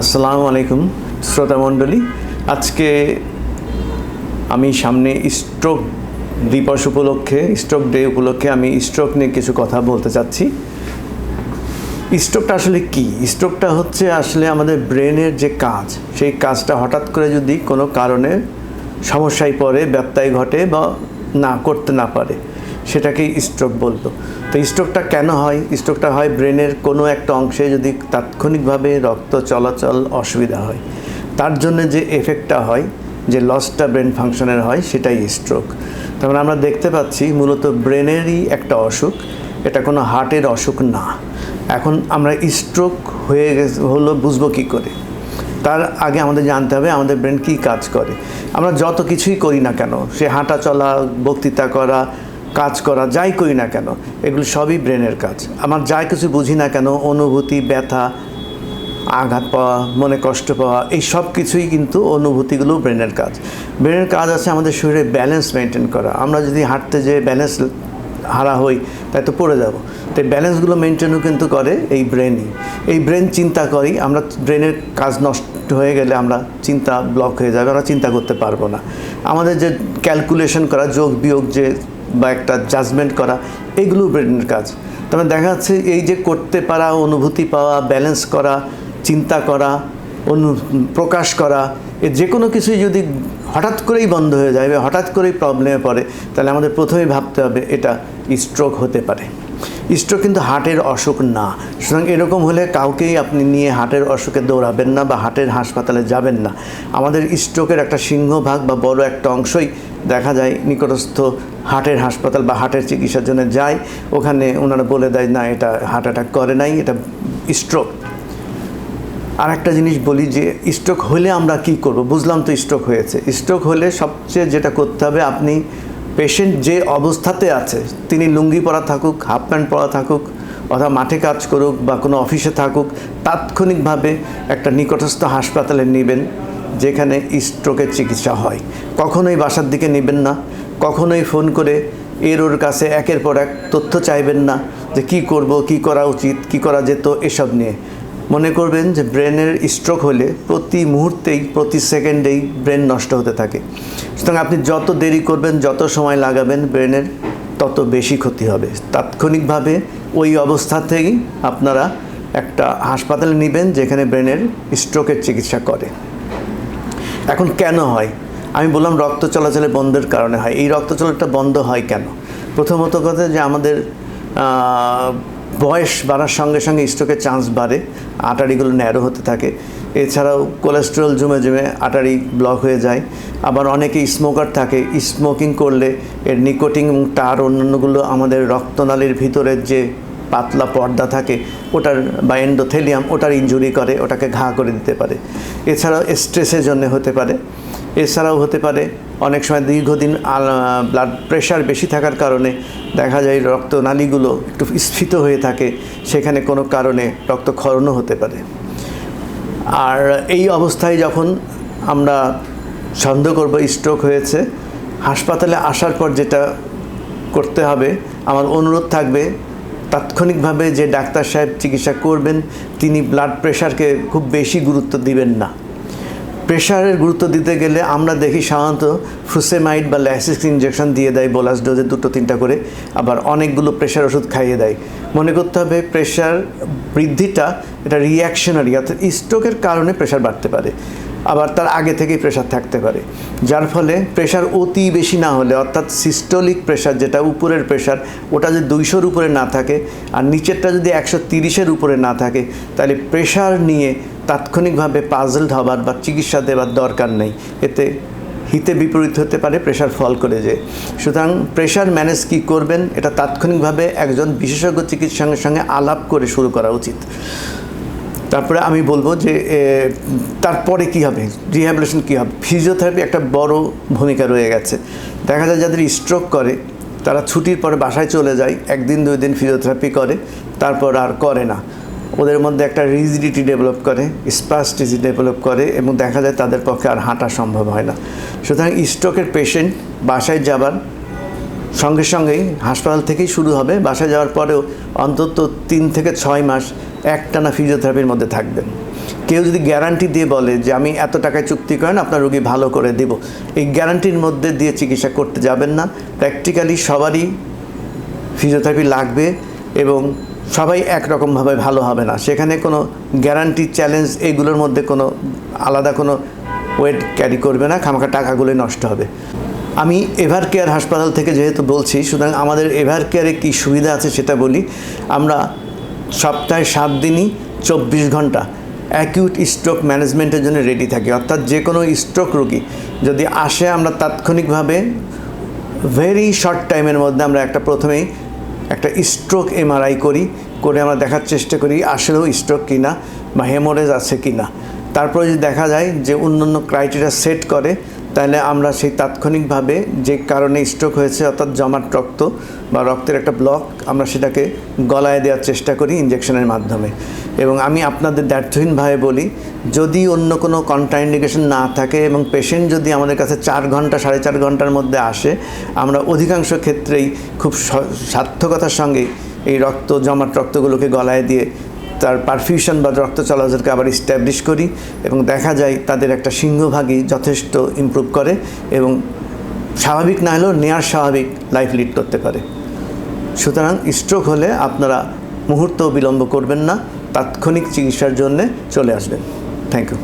আসসালামু আলাইকুম, শ্রোতা মণ্ডলী। আজকে আমি সামনে স্ট্রোক দিবস উপলক্ষে স্ট্রোক ডে উপলক্ষে আমি স্ট্রোক নিয়ে কিছু কথা বলতে চাচ্ছি। স্ট্রোকটা আসলে কি? স্ট্রোকটা হচ্ছে আসলে আমাদের ব্রেনের যে কাজ, সেই কাজটা হঠাৎ করে যদি কোনো কারণে সমস্যায় পড়ে, ব্যত্যয় ঘটে বা না করতে না পারে সেটাকেই স্ট্রোক বলতো। তো স্ট্রোকটা কেন হয়? স্ট্রোকটা হয় ব্রেনের কোনো একটা অংশে যদি তাৎক্ষণিকভাবে রক্ত চলাচল অসুবিধা হয়। তার জন্য যে এফেক্টটা হয়, যে লসটা ব্রেন ফাংশনের হয়, সেটাই স্ট্রোক তারপরে আমরা দেখতে পাচ্ছি মূলত ব্রেনেরই একটা অসুখ। এটা কোনো হার্টের অসুখ না। এখন আমরা স্ট্রোক হয়ে গেছে, হলো বুঝব কী করে? তার আগে আমাদের জানতে হবে আমাদের ব্রেন কী কাজ করে। আমরা যত কিছুই করি না কেন, সে হাঁটা চলা, বক্তৃতা করা কাজ করা যাই করি না কেন, এগুলো সবই ব্রেনের কাজ। আমার যাই কিছু বুঝি না কেন, অনুভূতি, ব্যথা, আঘাত পাওয়া, মনে কষ্ট পাওয়া, এই সব কিছুই কিন্তু অনুভূতিগুলো ব্রেনের কাজ। ব্রেনের কাজ আছে আমাদের শরীরে ব্যালেন্স মেনটেন করা। আমরা যদি হাঁটতে যেয়ে ব্যালেন্স হারা হই তাই তো পড়ে যাব। তাই ব্যালেন্সগুলো মেনটেনও কিন্তু করে এই ব্রেনই এই ব্রেন চিন্তা করি, আমরা ব্রেনের কাজ নষ্ট হয়ে গেলে আমরা চিন্তা ব্লক হয়ে যাবে, আমরা চিন্তা করতে পারব না। আমাদের যে ক্যালকুলেশন করা যোগ বিয়োগ যে বা একটা জাজমেন্ট করা, এগুলো ব্রেনের কাজ। তবে দেখা যাচ্ছে এই যে করতে পারা, অনুভূতি পাওয়া ব্যালেন্স করা, চিন্তা করা, অনু, প্রকাশ করা, এ যে কোনো কিছুই যদি হঠাৎ করেই বন্ধ হয়ে যায় বা হঠাৎ করেই প্রবলেমে পড়ে, তাহলে আমাদের প্রথমেই ভাবতে হবে এটা স্ট্রোক হতে পারে। স্ট্রোক কিন্তু হার্টের অসুখ না। সুতরাং এরকম হলে কাউকেই আপনি নিয়ে হার্টের অসুখে দৌড়াবেন না বা হার্টের হাসপাতালে যাবেন না। আমাদের স্ট্রোকের একটা সিংহভাগ বা বড় একটা অংশই দেখা যায় নিকটস্থ হার্টের হাসপাতাল বা হার্টের চিকিৎসার জন্য যায়। ওখানে ওনারা বলে দেয়, না, এটা হার্ট অ্যাটাক করে নাই, এটা স্ট্রোক। আর একটা জিনিস বলি যে, স্ট্রোক হলে আমরা কি করব? বুঝলাম তো স্ট্রোক হয়েছে। স্ট্রোক হলে সবচেয়ে যেটা করতে হবে, আপনি পেশেন্ট যে অবস্থাতে আছে, তিনি লুঙ্গি পরা থাকুক হাফ প্যান্ট পরা থাকুক, অথবা মাঠে কাজ করুক বা কোনো অফিসে থাকুক, তাৎক্ষণিকভাবে একটা নিকটস্থ হাসপাতালে নেবেন, যেখানে স্ট্রোকের চিকিৎসা হয়। কখনোই বাসার দিকে নেবেন না, কখনোই ফোন করে এর ওর কাছে একের পর এক তথ্য চাইবেন না, যে কি করব, কি করা উচিত, কি করা যেত, এসব নিয়ে। মনে করবেন যে ব্রেনের স্ট্রোক হলে প্রতি মুহূর্তেই, প্রতি সেকেন্ডেই ব্রেন নষ্ট হতে থাকে। সুতরাং আপনি যত দেরি করবেন, যত সময় লাগাবেন ব্রেনের, তত বেশি ক্ষতি হবে। তাৎক্ষণিকভাবে ওই অবস্থা থেকেই আপনারা একটা হাসপাতালে নেবেন যেখানে ব্রেনের স্ট্রোকের চিকিৎসা করে। এখন কেন হয়? আমি বললাম রক্ত চলাচলে বন্ধের কারণে হয়। এই রক্ত চলাচলটা বন্ধ হয় কেন? প্রথমত কথা যে আমাদের বয়স বাড়ার সঙ্গে সঙ্গে স্ট্রোকের চান্স বাড়ে আটারিগুলো ন্যারো হতে থাকে। এছাড়াও কোলেস্ট্রল জমে জমে আটারি ব্লক হয়ে যায়। আবার অনেকে স্মোকার থাকে স্মোকিং করলে এর নিকোটিং এবং তার অন্যান্যগুলো আমাদের রক্তনালীর ভিতরের যে পাতলা পর্দা থাকে, ওটার বা এন্ডোথেলিয়াম ওটার ইঞ্জুরি করে, ওটাকে ঘা করে দিতে পারে। এছাড়াও স্ট্রেসের জন্য হতে পারে। এছাড়াও হতে পারে, অনেক সময় দীর্ঘদিন ব্লাড প্রেশার বেশি থাকার কারণে দেখা যায় রক্তনালীগুলো একটু স্ফীত হয়ে থাকে, সেখানে কোনো কারণে রক্তক্ষরণও হতে পারে। আর এই অবস্থায় যখন আমরা সন্দেহ করব স্ট্রোক হয়েছে, হাসপাতালে আসার পর যেটা করতে হবে, আমার অনুরোধ থাকবে তাৎক্ষণিকভাবে যে ডাক্তার সাহেব চিকিৎসা করবেন, তিনি ব্লাড প্রেশারকে খুব বেশি গুরুত্ব দিবেন না। প্রেশারের গুরুত্ব দিতে গেলে আমরা দেখি সাধারণত ফ্রুসেমাইড বা ল্যাসিস ইঞ্জেকশন দিয়ে দেয় বোলাস ডোজে দুটো, তিনটা করে, আবার অনেকগুলো প্রেশার ওষুধ খাইয়ে দেয়। মনে করতে হবে প্রেশার বৃদ্ধিটা এটা রিয়াকশনারি অর্থাৎ স্ট্রোকের কারণে প্রেশার বাড়তে পারে। আবার তার আগে থেকেই প্রেশার থাকতে পারে। যার ফলে প্রেশার অতি বেশি না হলে, অর্থাৎ সিস্টোলিক প্রেশার যেটা উপরের প্রেশার ওটা যদি দুইশোর উপরে না থাকে আর নিচেরটা যদি একশো তিরিশের উপরে না থাকে, তাহলে প্রেশার নিয়ে তাৎক্ষণিকভাবে পাজলড হবার বা চিকিৎসা দেওয়ার দরকার নেই। এতে হিতে বিপরীত হতে পারে প্রেশার ফল করে যে সুতরাং প্রেশার ম্যানেজ কী করবেন, এটা তাৎক্ষণিকভাবে একজন বিশেষজ্ঞ চিকিৎসার সঙ্গে সঙ্গে আলাপ করে শুরু করা উচিত। তারপরে আমি বলব যে তারপরে কী হবে? রিহ্যাবিলেশন কী হবে? ফিজিওথেরাপি একটা বড় ভূমিকা রয়ে গেছে। দেখা যায় যাদের স্ট্রোক করে, তারা ছুটির পরে বাসায় চলে যায়, একদিন, দুই দিন ফিজিওথেরাপি করে, তারপর আর করে না। ওদের মধ্যে একটা রিজিডিটি ডেভেলপ করে স্পাস্টিসি ডেভেলপ করে এবং দেখা যায় তাদের পক্ষে আর হাঁটা সম্ভব হয় না। সুতরাং স্ট্রোকের পেশেন্ট বাসায় যাবার সঙ্গে সঙ্গেই হাসপাতাল থেকেই শুরু হবে। বাসায় যাওয়ার পরেও অন্তত তিন থেকে ছয় মাস একটানা ফিজিওথেরাপির মধ্যে থাকবেন। কেউ যদি গ্যারান্টি দিয়ে বলে যে, আমি এত টাকায় চুক্তি করেন আপনার রোগী ভালো করে দেব। এই গ্যারান্টির মধ্যে দিয়ে চিকিৎসা করতে যাবেন না। প্র্যাকটিক্যালি সবারই ফিজিওথেরাপি লাগবে এবং সবাই একরকমভাবে ভালো হবে না। সেখানে কোনো গ্যারান্টি চ্যালেঞ্জ এইগুলোর মধ্যে কোনো আলাদা কোনো ওয়েট ক্যারি করবে না। খামাখা টাকাগুলোই নষ্ট হবে। আমি এভার কেয়ার হাসপাতাল থেকে যেহেতু বলছি, সুতরাং আমাদের এভার কেয়ারে কী সুবিধা আছে সেটা বলি। আমরা সপ্তাহে সাত দিনই চব্বিশ ঘণ্টা অ্যাকিউট স্ট্রোক ম্যানেজমেন্টের জন্য রেডি থাকি। অর্থাৎ যে কোনো স্ট্রোক রোগী যদি আসে, আমরা তাৎক্ষণিকভাবে ভেরি শর্ট টাইমের মধ্যে আমরা একটা প্রথমেই একটা স্ট্রোক এমআরআই করি, করে আমরা দেখার চেষ্টা করি, আসলেও স্ট্রোক কিনা, বা হেমোরেজ আছে কিনা। তারপরে যদি দেখা যায় যে অন্য অন্য ক্রাইটেরিয়া সেট করে তাহলে আমরা সেই তাৎক্ষণিকভাবে যে কারণে স্ট্রোক হয়েছে, অর্থাৎ জমাট রক্ত বা রক্তের একটা ব্লক আমরা সেটাকে গলায় দেওয়ার চেষ্টা করি ইঞ্জেকশনের মাধ্যমে। এবং আমি আপনাদের দ্ব্যর্থহীনভাবে বলি, যদি অন্য কোনো কন্ট্রাইন্ডিকেশন না থাকে এবং পেশেন্ট যদি আমাদের কাছে চার ঘণ্টা, সাড়ে চার ঘণ্টার মধ্যে আসে, আমরা অধিকাংশ ক্ষেত্রেই খুব সার্থকতার সঙ্গে এই রক্ত, জমাট রক্তগুলোকে গলায় দিয়ে তার পারফিউশন বা রক্ত চলাচলকে আবার স্ট্যাবলিশ করি এবং দেখা যায় তাদের একটা সিংহভাগই যথেষ্ট ইম্প্রুভ করে এবং স্বাভাবিক না হলেও নেয়ার স্বাভাবিক লাইফ লিড করতে পারে। সুতরাং স্ট্রোক হলে আপনারা মুহূর্ত বিলম্ব করবেন না, তাৎক্ষণিক চিকিৎসার জন্যে চলে আসবেন। Thank you